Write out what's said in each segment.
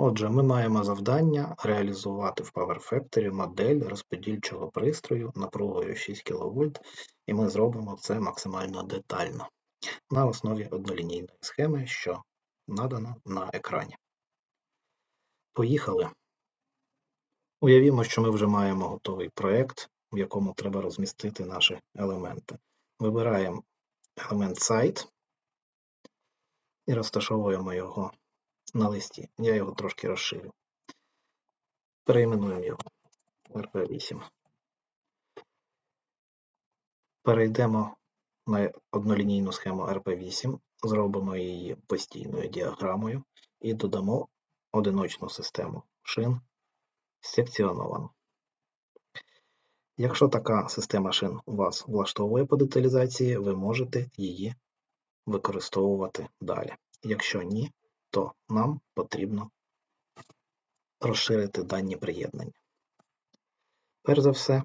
Отже, ми маємо завдання реалізувати в Power Factory модель розподільчого пристрою напругою 6 кВт, і ми зробимо це максимально детально на основі однолінійної схеми, що надано на екрані. Поїхали. Уявімо, що ми вже маємо готовий проєкт, в якому треба розмістити наші елементи. Вибираємо елемент сайт і розташовуємо його на листі. Я його трошки розширю. Перейменуємо його RP8. Перейдемо на однолінійну схему RP8, зробимо її постійною діаграмою і додамо одиночну систему шин секціоновану. Якщо така система шин вас влаштовує по деталізації, ви можете її використовувати далі. Якщо ні, то нам потрібно розширити дані приєднання. Перш за все,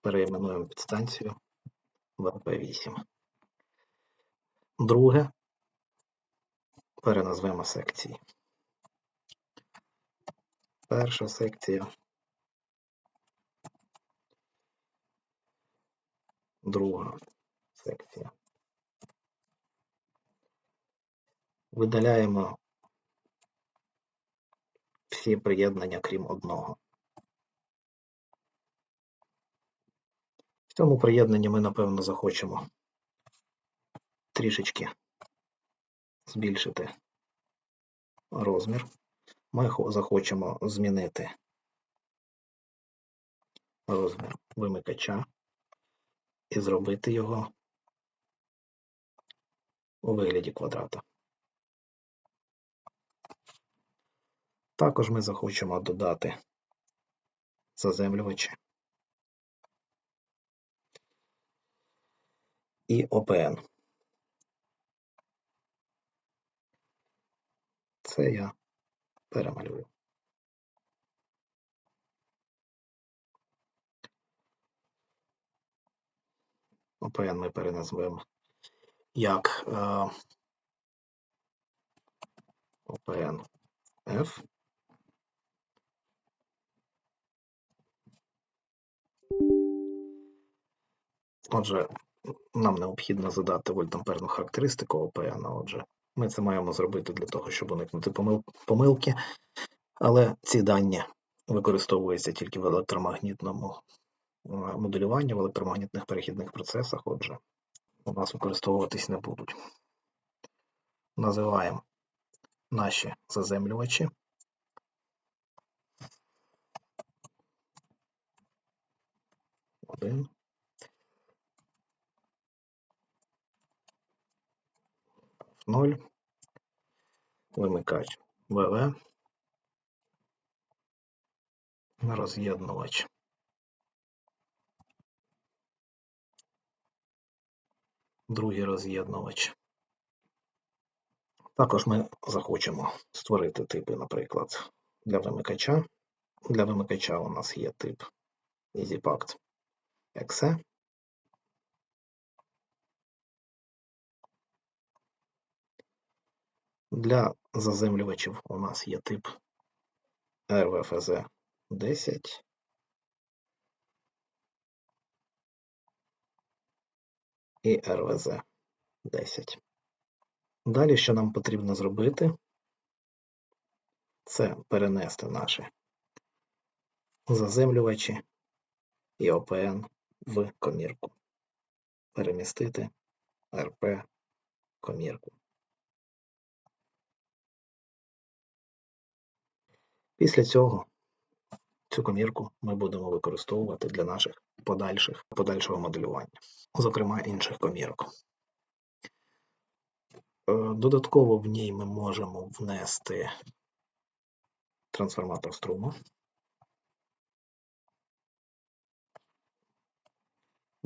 переіменуємо підстанцію в РП8. Друге, переназвемо секції. Перша секція. Друга секція. Видаляємо всі приєднання, крім одного. В цьому приєднанні ми, напевно, захочемо трішечки збільшити розмір. Ми захочемо змінити розмір вимикача і зробити його у вигляді квадрата. Також ми захочемо додати заземлювачі і ОПН. Це я перемалюю. ОПН ми переназвемо як е, ОПН F. Отже, нам необхідно задати вольтамперну характеристику ОПН. Отже, ми це маємо зробити для того, щоб уникнути помилки, але ці дані використовуються тільки в електромагнітному е, моделюванні, в електромагнітних перехідних процесах, отже, у нас використовуватись не будуть. Називаємо наші заземлювачі. Один. Ноль. Вимикач ВВ. Роз'єднувач. Другий роз'єднувач. Також ми захочемо створити типи, наприклад, для вимикача. Для вимикача у нас є тип EasyPact EXE. Для заземлювачів у нас є тип RVFZ 10. І RVZ 10. Далі, що нам потрібно зробити, це перенести наші заземлювачі і ОПН в комірку. Перемістити РП комірку. Після цього цю комірку ми будемо використовувати для наших подальших подальшого моделювання, зокрема інших комірок. Е, додатково в ній ми можемо внести трансформатор струму,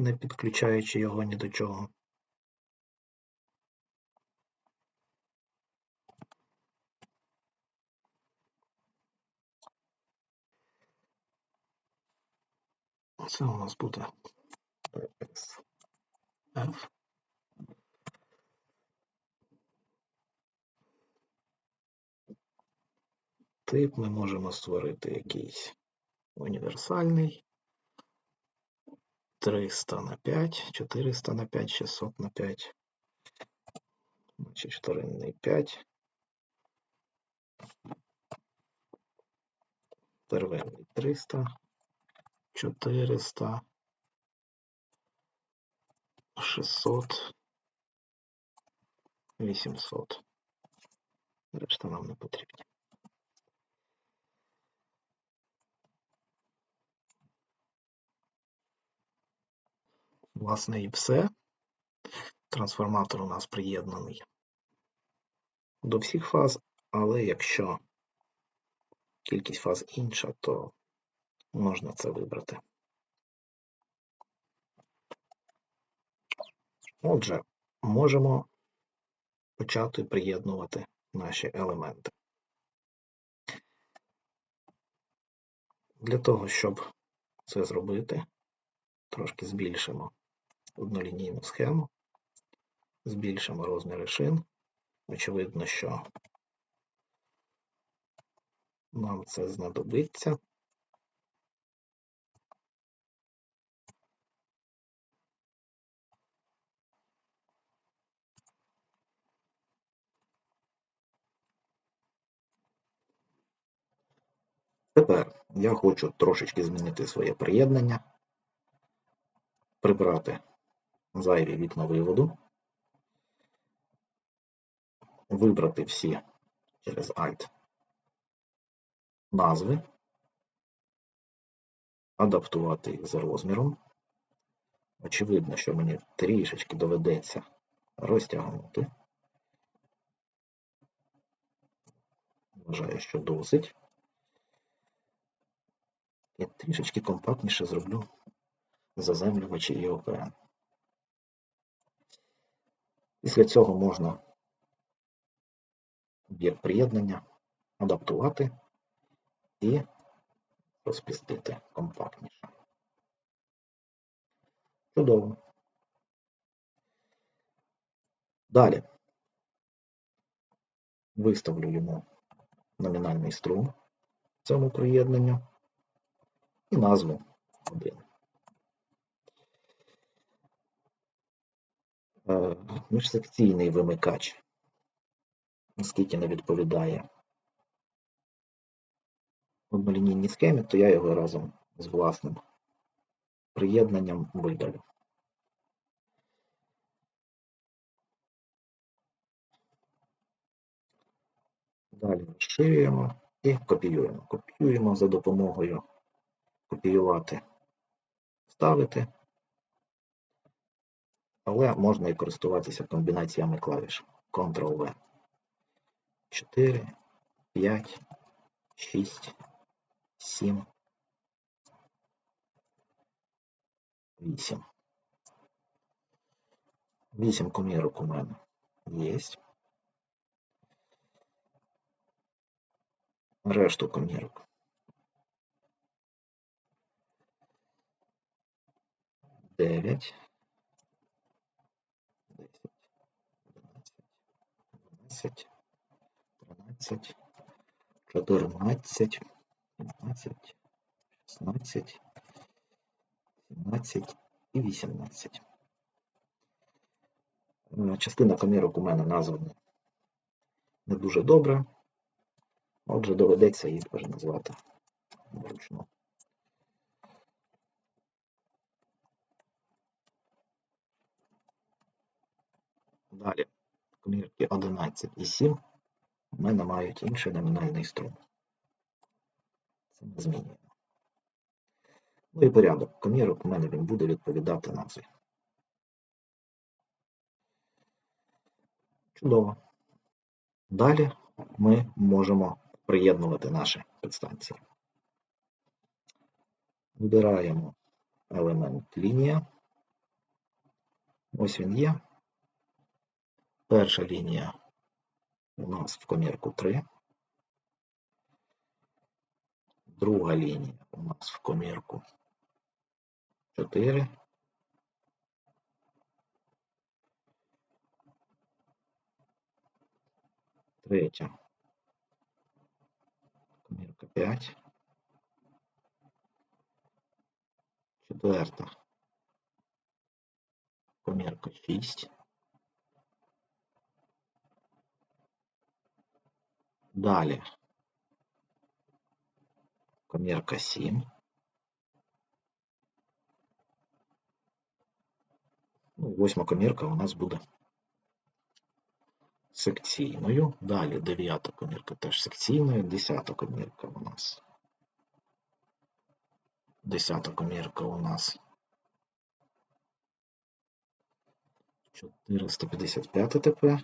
не підключаючи його ні до чого. Це у нас буде PSF. тип ми можемо створити якийсь універсальний. 300 на 5, 400 на 5, 600 на 5. Значить, вторинний 5. Первинний 300, 400, 600, 800. Решта нам не потрібні. Власне, і все. Трансформатор у нас приєднаний до всіх фаз, але якщо кількість фаз інша, то можна це вибрати. Отже, можемо почати приєднувати наші елементи. Для того, щоб це зробити, трошки збільшимо однолінійну схему, збільшимо розміри шин. Очевидно, що нам це знадобиться. Тепер я хочу трошечки змінити своє приєднання, прибрати зайві вікна виводу, вибрати всі через Alt назви, адаптувати їх за розміром. Очевидно, що мені трішечки доведеться розтягнути. Вважаю, що досить. Я трішечки компактніше зроблю заземлювачі і ОПН. Після цього можна об'єкт приєднання адаптувати і розпістити компактніше. Чудово. Далі виставлю йому номінальний струм цьому приєднанню і назву 1. Е, міжсекційний вимикач, оскільки не відповідає однолінійній схемі, то я його разом з власним приєднанням видалю. Далі розширюємо і копіюємо. Копіюємо за допомогою копіювати, ставити, але можна і користуватися комбінаціями клавіш Ctrl-V. 4, 5, 6, 7, 8. 8 комірок у мене є. Решту комірок. Дев'ять. 12, 13, 14, 15, 16, 17 і 18. Е, частина комірок у мене названа не дуже добре. Отже, доведеться її теж назвати вручну. Далі комірки 11 і 7 у мене мають інший номінальний струм. Це не змінюємо. Ну і порядок. Комірок у мене він буде відповідати назві. Чудово. Далі ми можемо приєднувати наші підстанції. Вибираємо елемент лінія. Ось він є. Перша лінія у нас в комірку 3. Друга лінія у нас в комірку 4. Третя Комірка 5. Четверта. Комірка 6. Далі. Комірка 7. Ну, восьма комірка у нас буде секційною. Далі дев'ята комірка теж секційною. Десята комірка у нас. Десята комірка у нас 455 ТП.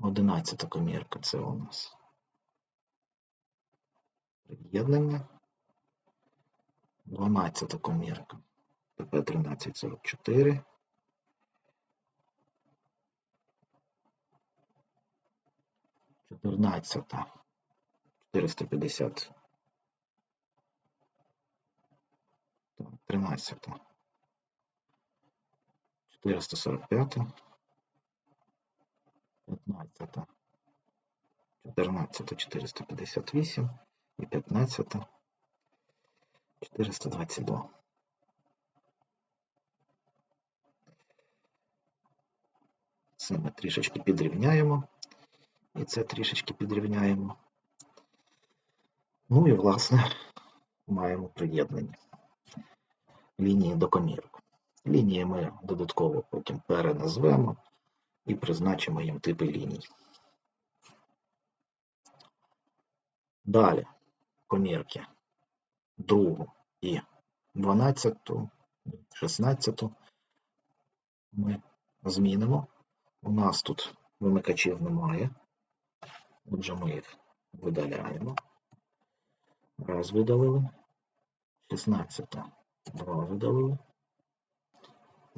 Одинадцята комірка це у нас приєднання. Дванадцята комірка ТП 1344. Чотирнадцята 450 Так, 13. 445. 15. 14. 458 і 15. 422. Це ми трішечки підрівняємо. І це трішечки підрівняємо. Ну і, власне, маємо приєднання лінії до комірок. Лінії ми додатково потім переназвемо і призначимо їм типи ліній. Далі комірки другу і 12, 16 ми змінимо. У нас тут вимикачів немає. Отже, ми їх видаляємо. Раз видалили. 16 2 видалили.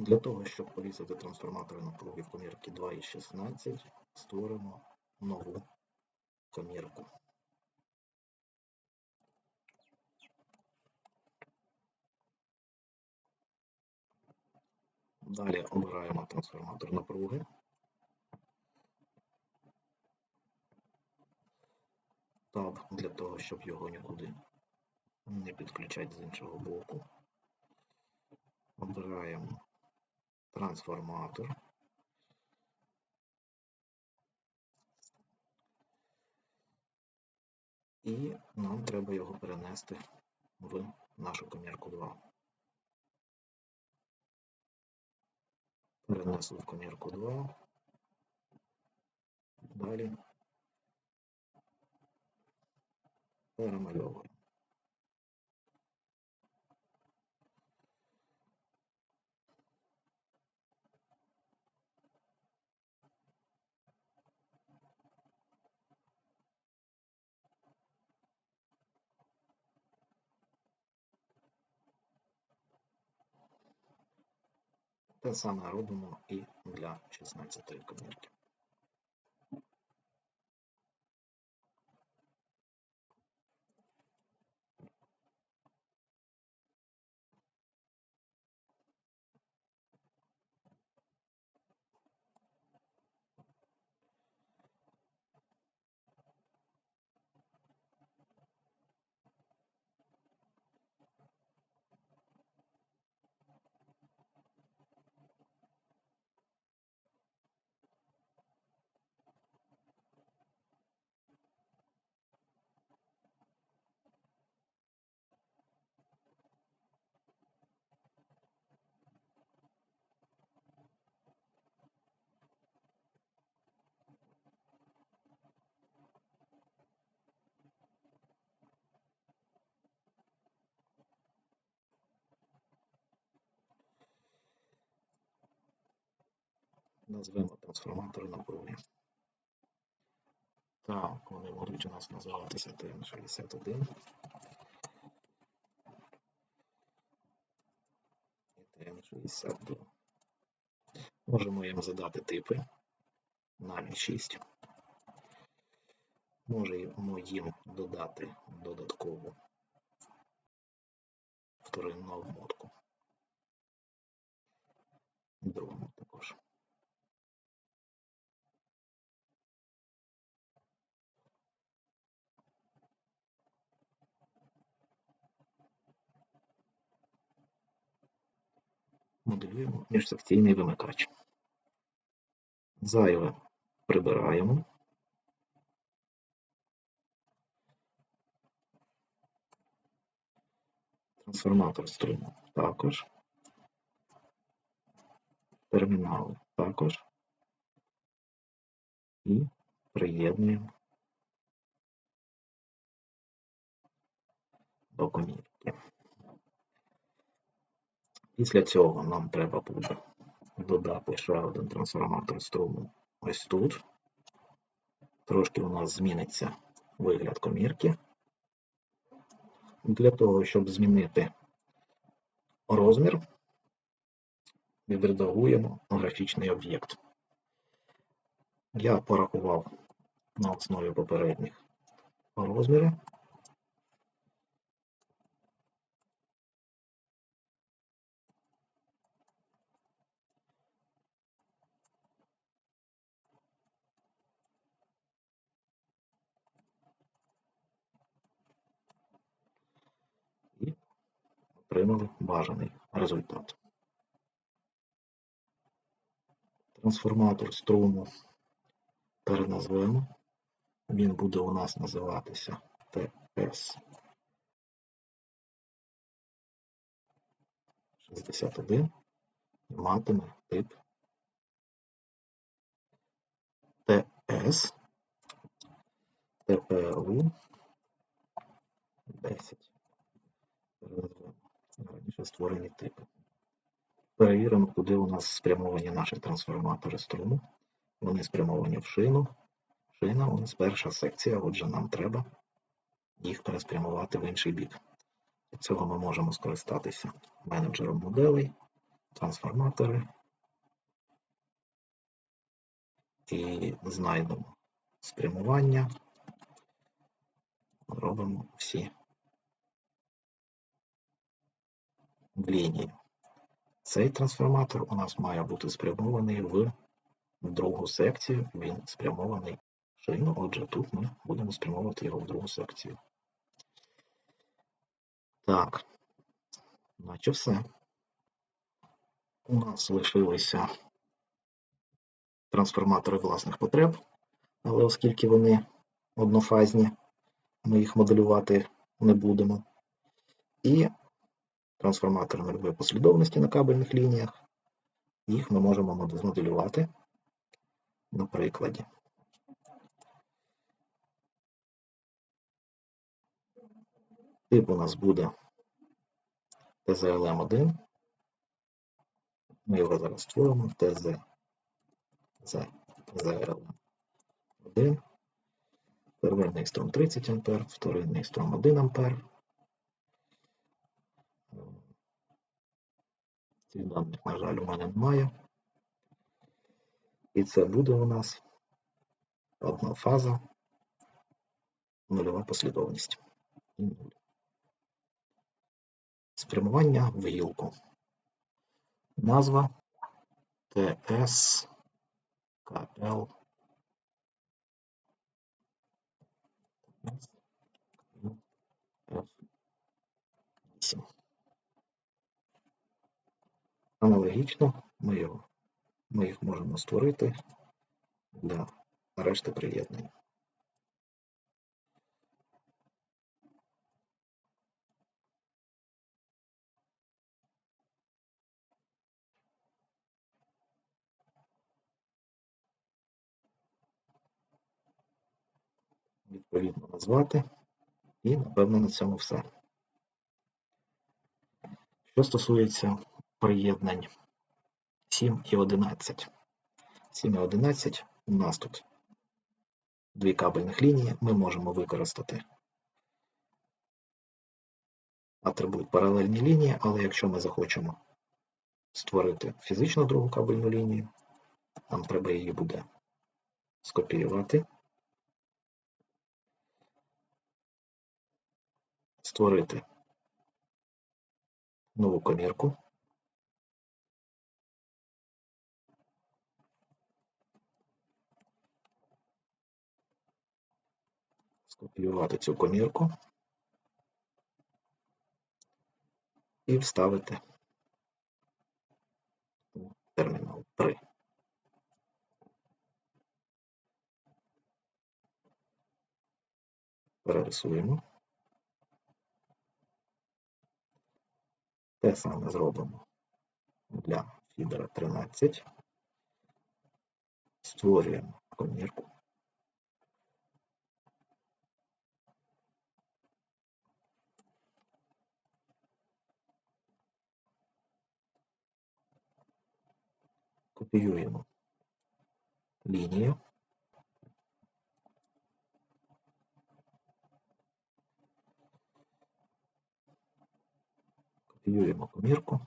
Для того, щоб порізати трансформатори напруги в комірки 2 і 16, створимо нову комірку. Далі обираємо трансформатор напруги. Таб для того, щоб його нікуди не підключати з іншого боку. Обираємо трансформатор. І нам треба його перенести в нашу комірку 2. Перенесли в комірку 2. Далі перемальовуємо. Те саме робимо і для 16 комірки. Назвемо трансформатори напруги. Так, вони можуть у нас називатися ТН61 і ТН62. Можемо їм задати типи на 6. Можемо їм додати додаткову вторинну обмотку. Другому також. Моделюємо міжсекційний вимикач. Зайве прибираємо. Трансформатор струму також. Термінал також. І приєднуємо до комірки. Після цього нам треба буде додати ще один трансформатор струму ось тут. Трошки у нас зміниться вигляд комірки. Для того, щоб змінити розмір, відредагуємо графічний об'єкт. Я порахував на основі попередніх розміри. І отримали бажаний результат. Трансформатор струму переназвемо. Він буде у нас називатися TS 61 і матиме тип TS TPLU 10. Раніше створені типи. Перевіримо, куди у нас спрямовані наші трансформатори струму. Вони спрямовані в шину. Шина у нас перша секція, отже, нам треба їх переспрямувати в інший бік. Для цього ми можемо скористатися менеджером моделей, трансформатори і знайдемо спрямування, робимо всі в лінії. Цей трансформатор у нас має бути спрямований в другу секцію, він спрямований в шину, отже, тут ми будемо спрямовувати його в другу секцію. Так, наче все. У нас лишилися трансформатори власних потреб, але оскільки вони однофазні, ми їх моделювати не будемо. І трансформатори нульової послідовності на кабельних лініях. Їх ми можемо змоделювати на прикладі. Тип у нас буде ТЗЛМ1. Ми його зараз створимо ТЗ ТЗЛМ1. Первинний струм 30 А, вторинний струм 1 А. Цих даних, на жаль, у мене немає. І це буде у нас одна фаза, нульова послідовність. Спрямування в гілку. Назва ТС Аналогічно ми, його, ми їх можемо створити для решти приєднання. Відповідно назвати і, напевно, на цьому все. Що стосується приєднань 7 і 11. 7 і 11 у нас тут дві кабельних лінії. Ми можемо використати атрибут паралельні лінії, але якщо ми захочемо створити фізично другу кабельну лінію, нам треба її буде скопіювати, створити нову комірку. Скопіювати цю комірку і вставити у термінал при. Перерисуємо. Те саме зробимо для фідера 13. Створюємо комірку. Копіюємо лінію. Копіюємо комірку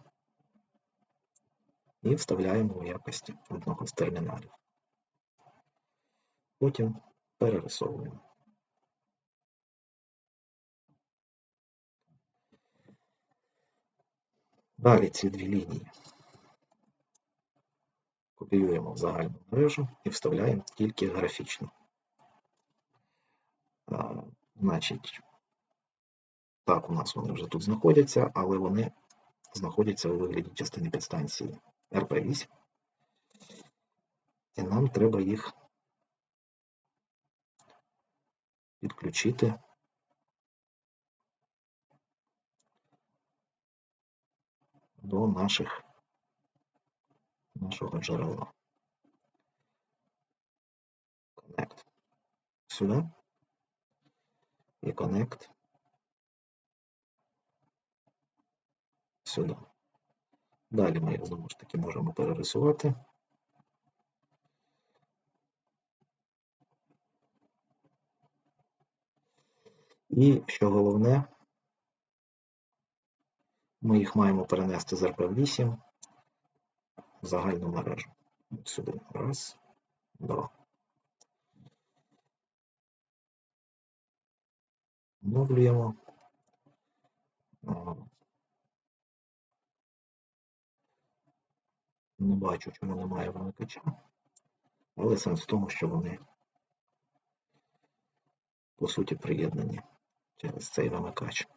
і вставляємо у якості одного з терміналів. Потім перерисовуємо. Далі ці дві лінії копіюємо в загальну мережу і вставляємо тільки графічно. Значить, так, у нас вони вже тут знаходяться, але вони знаходяться у вигляді частини підстанції RP8. І нам треба їх підключити до наших нашого джерела. Connect сюди і Connect сюди. Далі ми їх знову ж таки можемо перерисувати. І що головне, ми їх маємо перенести з RP8 в загальну мережу. От сюди. Раз, два. Оновлюємо. Не бачу, чому немає вимикача, але сенс в тому, що вони по суті приєднані через цей вимикач.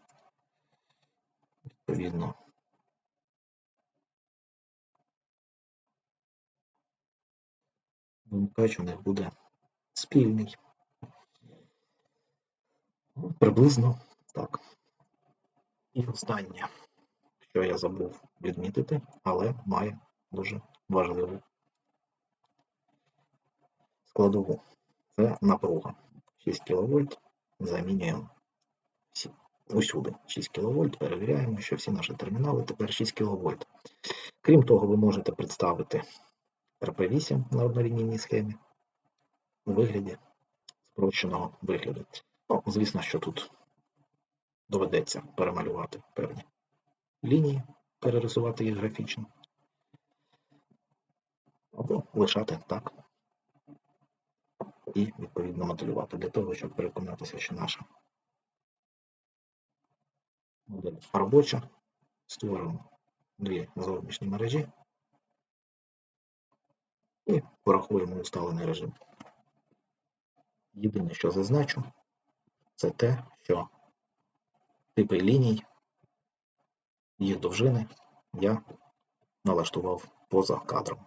Відповідно, вимикач у них буде спільний. Ну, приблизно так. І останнє, що я забув відмітити, але має дуже важливу складову. Це напруга. 6 кВт замінюємо усюди 6 кВт, перевіряємо, що всі наші термінали тепер 6 кВт. Крім того, ви можете представити RP8 на однолінійній схемі у вигляді спрощеного вигляду. Ну, Звісно, що тут доведеться перемалювати певні лінії, перерисувати їх графічно, або лишати так і відповідно моделювати для того, щоб переконатися, що наша модель робоча. Створимо дві зовнішні мережі і порахуємо усталений режим. Єдине, що зазначу, це те, що типи ліній, їх довжини я налаштував поза кадром.